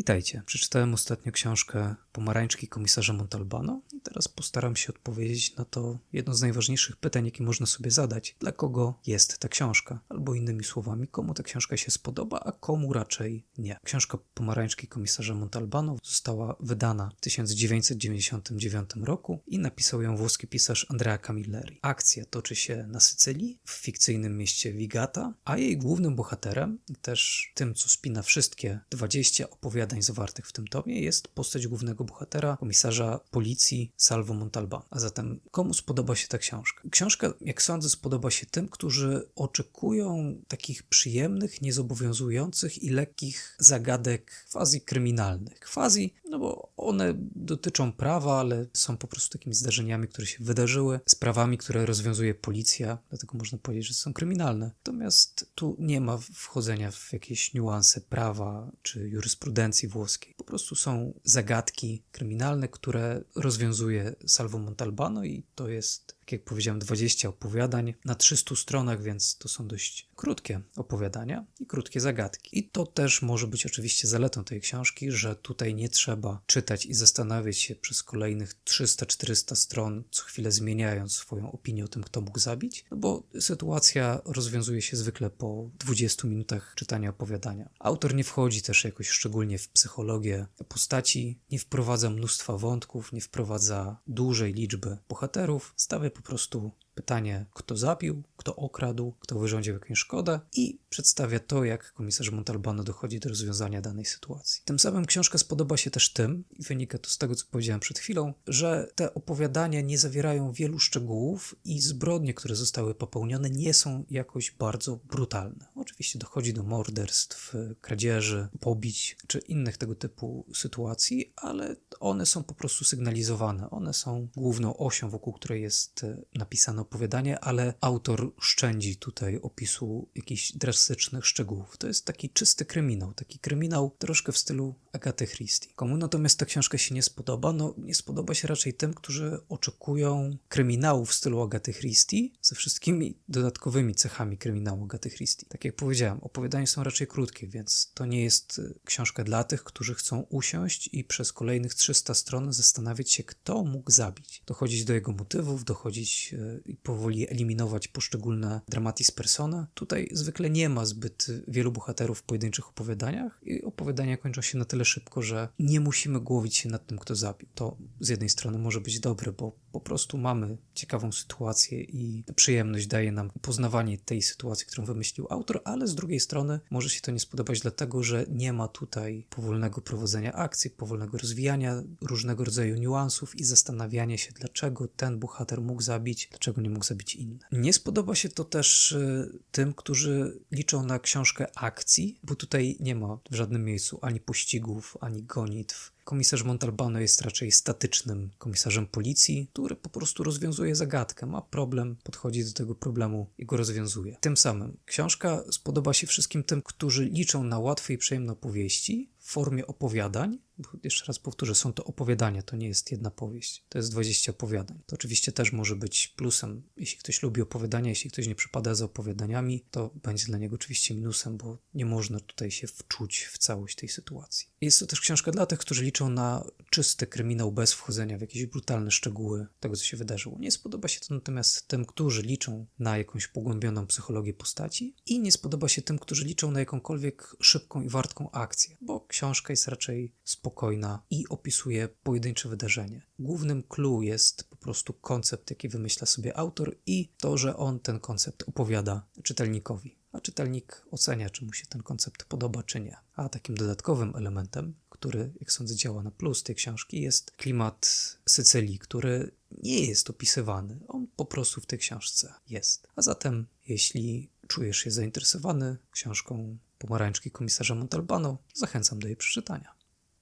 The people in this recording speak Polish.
Witajcie. Przeczytałem ostatnio książkę Pomarańczki komisarza Montalbano i teraz postaram się odpowiedzieć na to jedno z najważniejszych pytań, jakie można sobie zadać. Dla kogo jest ta książka? Albo innymi słowami, komu ta książka się spodoba, a komu raczej nie. Książka Pomarańczki komisarza Montalbano została wydana w 1999 roku i napisał ją włoski pisarz Andrea Camilleri. Akcja toczy się na Sycylii, w fikcyjnym mieście Vigata, a jej głównym bohaterem też tym, co spina wszystkie 20 opowiadań zawartych w tym tomie, jest postać głównego bohatera, komisarza policji Salvo Montalbano. A zatem komu spodoba się ta książka? Książka, jak sądzę, spodoba się tym, którzy oczekują takich przyjemnych, niezobowiązujących i lekkich zagadek quasi kryminalnych. Quasi, no bo one dotyczą prawa, ale są po prostu takimi zdarzeniami, które się wydarzyły, sprawami, które rozwiązuje policja, dlatego można powiedzieć, że są kryminalne. Natomiast tu nie ma wchodzenia w jakieś niuanse prawa czy jurysprudencji włoskiej. Po prostu są zagadki kryminalne, które rozwiązuje Salvo Montalbano i to jest jak powiedziałem, 20 opowiadań na 300 stronach, więc to są dość krótkie opowiadania i krótkie zagadki. I to też może być oczywiście zaletą tej książki, że tutaj nie trzeba czytać i zastanawiać się przez kolejnych 300-400 stron, co chwilę zmieniając swoją opinię o tym, kto mógł zabić, no bo sytuacja rozwiązuje się zwykle po 20 minutach czytania opowiadania. Autor nie wchodzi też jakoś szczególnie w psychologię postaci, nie wprowadza mnóstwa wątków, nie wprowadza dużej liczby bohaterów, stawia po prostu pytanie, kto zabił, kto okradł, kto wyrządził jakąś szkodę i przedstawia to, jak komisarz Montalbano dochodzi do rozwiązania danej sytuacji. Tym samym książka spodoba się też tym, i wynika to z tego, co powiedziałem przed chwilą, że te opowiadania nie zawierają wielu szczegółów i zbrodnie, które zostały popełnione, nie są jakoś bardzo brutalne. Oczywiście dochodzi do morderstw, kradzieży, pobić czy innych tego typu sytuacji, ale one są po prostu sygnalizowane. One są główną osią, wokół której jest opowiadanie, ale autor szczędzi tutaj opisu jakichś drastycznych szczegółów. To jest taki czysty kryminał, taki kryminał troszkę w stylu Agaty Christie. Komu natomiast ta książka się nie spodoba? No nie spodoba się raczej tym, którzy oczekują kryminału w stylu Agaty Christie ze wszystkimi dodatkowymi cechami kryminału Agaty Christie. Tak jak powiedziałem, opowiadania są raczej krótkie, więc to nie jest książka dla tych, którzy chcą usiąść i przez kolejnych 300 stron zastanawiać się, kto mógł zabić. Dochodzić do jego motywów, dochodzić i powoli eliminować poszczególne dramatis persona. Tutaj zwykle nie ma zbyt wielu bohaterów w pojedynczych opowiadaniach i opowiadania kończą się na tyle szybko, że nie musimy głowić się nad tym, kto zabił. To z jednej strony może być dobre, bo po prostu mamy ciekawą sytuację i przyjemność daje nam poznawanie tej sytuacji, którą wymyślił autor, ale z drugiej strony może się to nie spodobać dlatego, że nie ma tutaj powolnego prowadzenia akcji, powolnego rozwijania różnego rodzaju niuansów i zastanawiania się, dlaczego ten bohater mógł zabić, dlaczego nie mógł zabić inny. Nie spodoba się to też y, tym, którzy liczą na książkę akcji, bo tutaj nie ma w żadnym miejscu ani ani gonitw. Komisarz Montalbano jest raczej statycznym komisarzem policji, który po prostu rozwiązuje zagadkę, ma problem, podchodzi do tego problemu i go rozwiązuje. Tym samym książka spodoba się wszystkim tym, którzy liczą na łatwe i przyjemne opowieści w formie opowiadań, jeszcze raz powtórzę, są to opowiadania, to nie jest jedna powieść, to jest 20 opowiadań. To oczywiście też może być plusem, jeśli ktoś lubi opowiadania, jeśli ktoś nie przypada za opowiadaniami, to będzie dla niego oczywiście minusem, bo nie można tutaj się wczuć w całość tej sytuacji. Jest to też książka dla tych, którzy liczą na czysty kryminał bez wchodzenia w jakieś brutalne szczegóły tego, co się wydarzyło. Nie spodoba się to natomiast tym, którzy liczą na jakąś pogłębioną psychologię postaci i nie spodoba się tym, którzy liczą na jakąkolwiek szybką i wartką akcję, bo książka jest raczej spokojna i opisuje pojedyncze wydarzenie. Głównym clue jest po prostu koncept, jaki wymyśla sobie autor i to, że on ten koncept opowiada czytelnikowi. A czytelnik ocenia, czy mu się ten koncept podoba, czy nie. A takim dodatkowym elementem, który, jak sądzę, działa na plus tej książki, jest klimat Sycylii, który nie jest opisywany. On po prostu w tej książce jest. A zatem, jeśli czujesz się zainteresowany książką Pomarańczki komisarza Montalbano, zachęcam do jej przeczytania.